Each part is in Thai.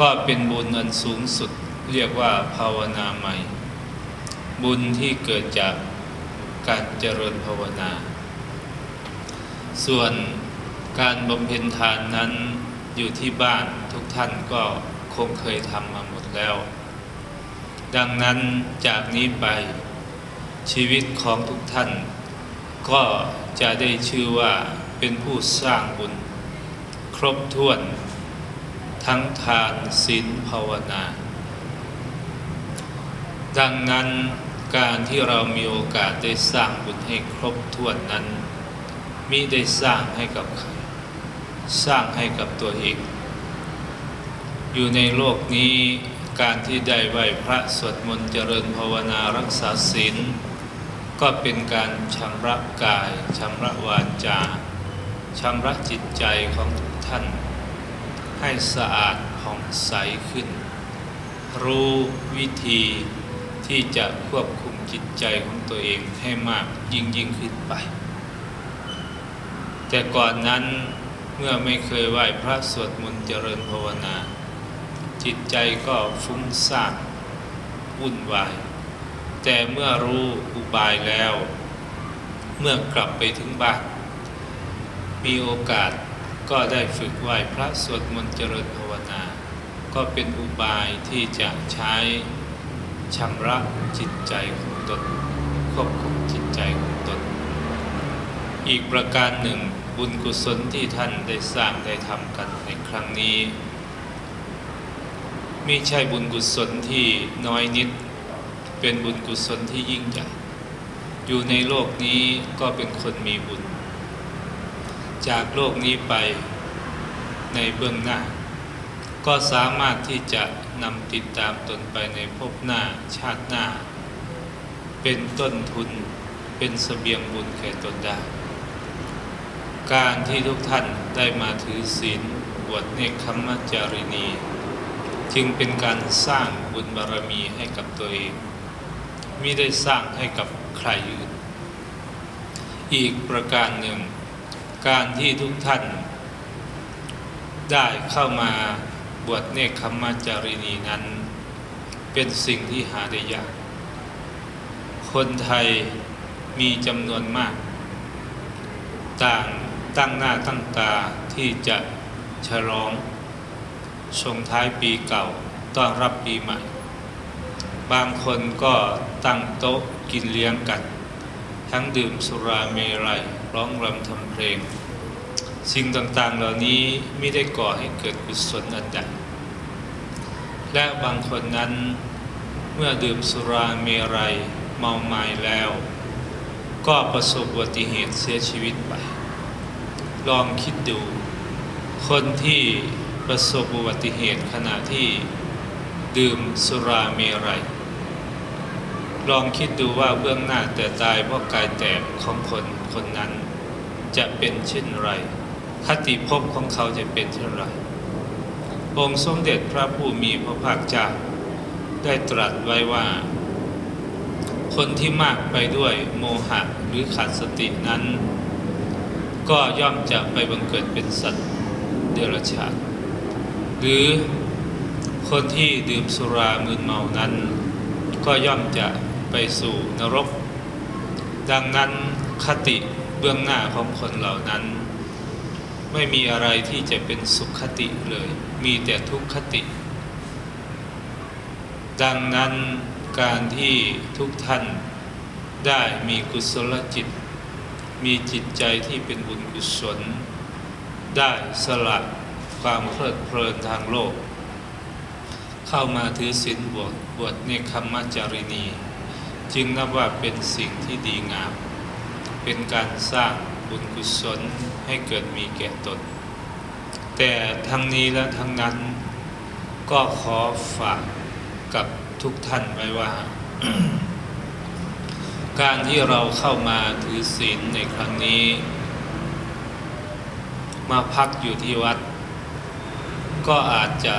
ก็เป็นบุญอันสูงสุดเรียกว่าภาวนาใหม่ บุญที่เกิดจากการเจริญภาวนา ส่วนการบำเพ็ญทานนั้นอยู่ที่บ้านทุกท่านก็คงเคยทำมาหมดแล้ว ดังนั้นจากนี้ไปชีวิตของทุกท่าน ก็จะได้ชื่อว่าเป็นผู้สร้างบุญ ครบถ้วน ทั้งทานศีลภาวนา ดังนั้นการที่เรามีโอกาสได้สร้างบุญให้ครบถ้วนนั้นมิได้สร้างให้กับใครสร้างให้กับตัวเอง อยู่ในโลกนี้การที่ได้ไหวพระสวดมนต์เจริญภาวนารักษาศีลก็เป็นการชำระกายชำระวาจาชำระจิตใจของทุกท่าน ให้สะอาดผ่องใสขึ้น รู้วิธีที่จะควบคุมจิตใจของตัวเองให้มากยิ่งยิ่งขึ้นไป แต่ก่อนนั้นเมื่อไม่เคยไหว้พระสวดมนต์เจริญภาวนา จิตใจก็ฟุ้งซ่านวุ่นวาย แต่เมื่อรู้อุบายแล้ว เมื่อกลับไปถึงบ้านมีโอกาส ก็ได้ฝึกไหว้พระสวดมนต์เจริญภาวนา ก็เป็นอุบายที่จะใช้ชำระจิตใจของตนควบคุมจิตใจของตน อีกประการหนึ่งบุญกุศลที่ท่านได้สร้างได้ทำกันในครั้งนี้ไม่ใช่บุญกุศลที่น้อยนิด เป็นบุญกุศลที่ยิ่งใหญ่ อยู่ในโลกนี้ก็เป็นคนมีบุญ จากโลกนี้ไปในเบื้องหน้า ก็สามารถที่จะนำติดตามตนไปในภพหน้าชาติหน้า เป็นต้นทุนเป็นสเสบียงบุญแก่ตนได้ การที่ทุกท่านได้มาถือศีลบวชเนคขมจารินี จึงเป็นการสร้างบุญบารมีให้กับตัวเองมิได้สร้างให้กับใครอื่น อีกประการหนึ่ง การที่ทุกท่าน ได้เข้ามาบวชเนคขมจารินีนั้น เป็นสิ่งที่หาได้ยาก คนไทยมีจำนวนมาก ต่างตั้งหน้าตั้งตาที่จะฉลองส่งท้ายปีเก่าต้อนรับปีใหม่ บางคนก็ตั้งโต๊ะกินเลี้ยงกัน ทั้งดื่มสุราเมรัย ร้องรำทำเพลง สิ่งต่างๆเหล่านี้ไม่ได้ก่อให้เกิดกุศลอันใดและบางคนนั้นเมื่อดื่มสุราเมรัยเมาไม้แล้ว ก็ประสบอุบัติเหตุเสียชีวิตไป ลองคิดดู คนที่ประสบอุบัติเหตุขณะที่ดื่มสุราเมรัยลองคิดดูว่าเบื้องหน้าแต่ตายเพราะกายแตกของคนคนนั้น จะเป็นเช่นไร คติภพของเขาจะเป็นเช่นไร องค์สมเด็จพระผู้มีพระภาคเจ้าได้ตรัสไว้ว่า คนที่มากไปด้วยโมหะหรือขาดสตินั้น ก็ย่อมจะไปบังเกิดเป็นสัตว์เดรัจฉานหรือคนที่ดื่มสุรามึนเมานั้น ก็ย่อมจะไปสู่นรก ดังนั้นคติ บื้องหน้าของคนเหล่านั้น ไม่มีอะไรที่จะเป็นสุขคติเลย มีแต่ทุกขติ ดังนั้นการที่ทุกท่านได้มีกุศลจิต มีจิตใจที่เป็นบุญกุศล ได้สละความเพลิดเพลินทางโลก เข้ามาถือศีลบวชบวชเนคขมจารินี จึงนับว่าเป็นสิ่งที่ดีงาม เป็นการสร้างบุญกุศลให้เกิดมีแก่ตน แต่ทั้งนี้และทั้งนั้นก็ขอฝากกับทุกท่านไว้ว่า การที่เราเข้ามาถือศีลในครั้งนี้ มาพักอยู่ที่วัด ก็อาจจะ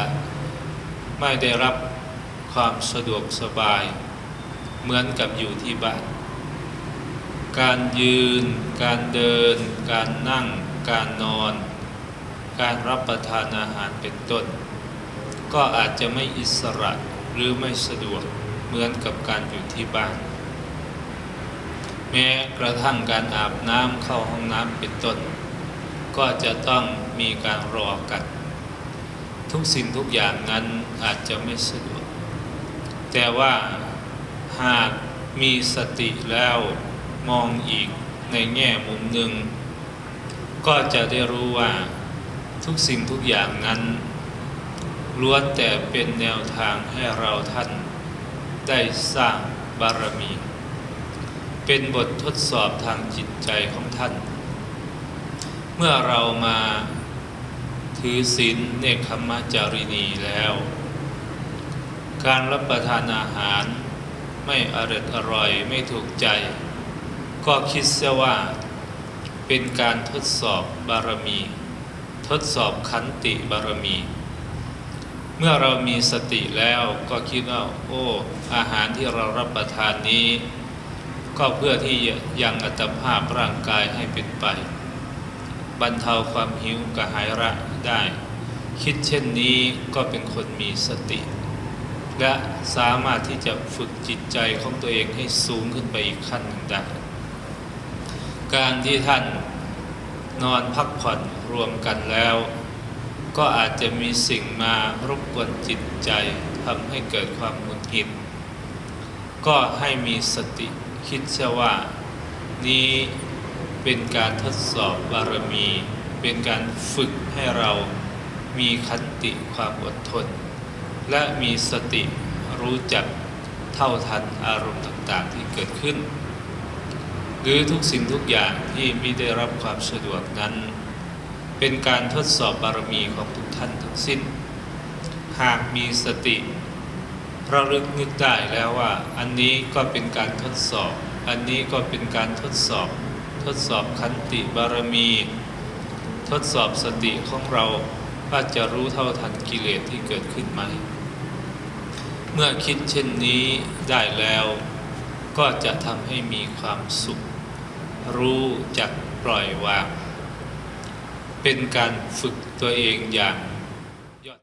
ไม่ได้รับความสะดวกสบาย เหมือนกับอยู่ที่บ้าน การยืน การเดิน การนั่ง การนอน การรับประทานอาหารเป็นต้น ก็อาจจะไม่อิสระหรือไม่สะดวกเหมือนกับการอยู่ที่บ้าน แม้กระทั่งการอาบน้ำเข้าห้องน้ำเป็นต้น ก็จะต้องมีการรอกัน ทุกสิ่งทุกอย่างนั้นอาจจะไม่สะดวก แต่ว่าหากมีสติแล้ว มองอีกในแง่มุมหนึ่ง ก็จะได้รู้ว่าทุกสิ่งทุกอย่างนั้นล้วนแต่เป็นแนวทางให้เราท่านได้สร้างบารมี เป็นบททดสอบทางจิตใจของท่าน เมื่อเรามาถือศีลเนคขมะจารินีแล้ว การรับประทานอาหารไม่อร่อยอร่อยไม่ถูกใจ ก็คิดเสียว่า เป็นการทดสอบบารมี ทดสอบขันติบารมี เมื่อเรามีสติแล้วก็คิดว่า โอ้ อาหารที่เรารับประทานนี้ ก็เพื่อที่ยังอัตภาพร่างกายให้เป็นไป บรรเทาความหิวกระหายระได้ คิดเช่นนี้ก็เป็นคนมีสติและสามารถที่จะฝึกจิตใจของตัวเองให้สูงขึ้นไปอีกขั้นหนึ่งได้ การที่ท่านนอนพักผ่อนรวมกันแล้ว ก็อาจจะมีสิ่งมารบกวนจิตใจทำให้เกิดความหงุดหงิด ก็ให้มีสติคิดเสียว่า นี้เป็นการทดสอบบารมี เป็นการฝึกให้เรามีคันติความอดทน และมีสติรู้จักเท่าทันอารมณ์ต่างๆที่เกิดขึ้น หรือทุกสิ่งทุกอย่างที่ไม่ได้รับความสะดวกนั้น เป็นการทดสอบบารมีของทุกท่านทั้งสิ้น หากมีสติระลึกนึกได้แล้วว่า อันนี้ก็เป็นการทดสอบ อันนี้ก็เป็นการทดสอบ ทดสอบขันติบารมี ทดสอบสติของเราว่าจะรู้เท่าทันกิเลสที่เกิดขึ้นไหม เมื่อคิดเช่นนี้ได้แล้วก็จะทำให้มีความสุข รู้จักปล่อยวาง เป็นการฝึกตัวเองอย่าง